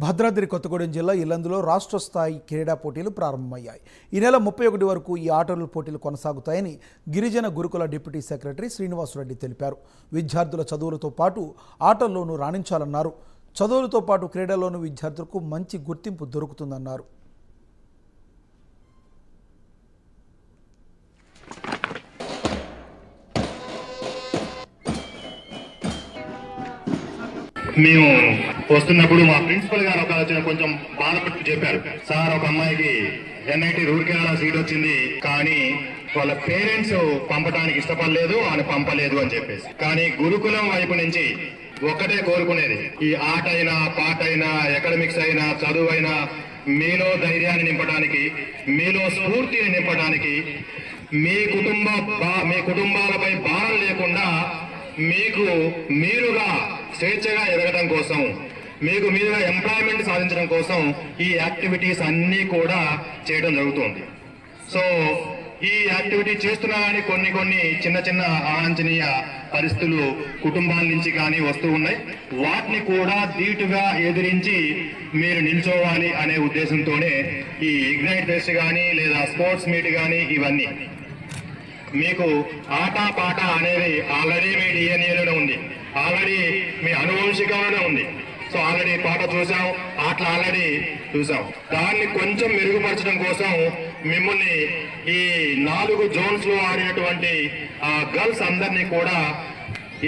భద్రాద్రి కొత్తగూడెం జిల్లా ఇల్లందులో రాష్ట్ర స్థాయి క్రీడా పోటీలు ప్రారంభమయ్యాయి. ఈ నెల ముప్పై ఒకటి వరకు ఈ ఆటల పోటీలు కొనసాగుతాయని గిరిజన గురుకుల డిప్యూటీ సెక్రటరీ శ్రీనివాసరెడ్డి తెలిపారు. విద్యార్థుల చదువులతో పాటు ఆటల్లోనూ రాణించాలన్నారు. చదువులతో పాటు క్రీడల్లోనూ విద్యార్థులకు మంచి గుర్తింపు దొరుకుతుందన్నారు. మేము వస్తున్నప్పుడు మా ప్రిన్సిపల్ గారు ఒక కొంచెం బాధపడుతూ చెప్పారు. సార్ ఒక అమ్మాయికి ఎన్ఐటి రూర్కెలా సీట్ వచ్చింది కానీ వాళ్ళ పేరెంట్స్ పంపడానికి ఇష్టపడలేదు అని పంపలేదు అని చెప్పేసి. కానీ గురుకులం వైపు నుంచి ఒకటే కోరుకునేది ఈ ఆట అయినా పాట అయినా ఎకడమిక్స్ అయినా చదువు అయినా మీలో ధైర్యాన్ని నింపడానికి మీలో స్ఫూర్తిని నింపడానికి మీ కుటుంబ బా- మీ కుటుంబాలపై భారం లేకుండా మీకు మీరుగా స్వేచ్ఛగా ఎదగడం కోసం మీకు మీరుగా ఎంప్లాయ్మెంట్ సాధించడం కోసం ఈ యాక్టివిటీస్ అన్నీ కూడా చేయడం జరుగుతుంది. సో ఈ యాక్టివిటీ కానీ కొన్ని కొన్ని చిన్న చిన్న అవాంఛనీయ పరిస్థితులు కుటుంబాల నుంచి కానీ వస్తూ ఉన్నాయి. వాటిని కూడా ధీటుగా ఎదిరించి మీరు నిల్చోవాలి అనే ఉద్దేశంతోనే ఈ ఇగ్నైట్ ఫెస్ట్ కానీ లేదా స్పోర్ట్స్ మీట్ కానీ ఇవన్నీ. మీకు ఆట పాట అనేది ఆల్రెడీ మీ డిఎన్ఏలోనే ఉంది. ఆల్రెడీ మీ అనువంశికంలోనే ఉంది. సో ఆల్రెడీ పాట చూసాం ఆటలు ఆల్రెడీ చూసాం దాన్ని కొంచెం మెరుగుపరచడం కోసం మిమ్మల్ని ఈ నాలుగు జోన్స్లో ఆడినటువంటి గర్ల్స్ అందరినీ కూడా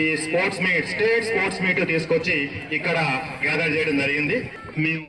ఈ sports meet state sports meet తీసుకొచ్చి ఇక్కడ గ్యాదర్ చేయడం జరిగింది. మేము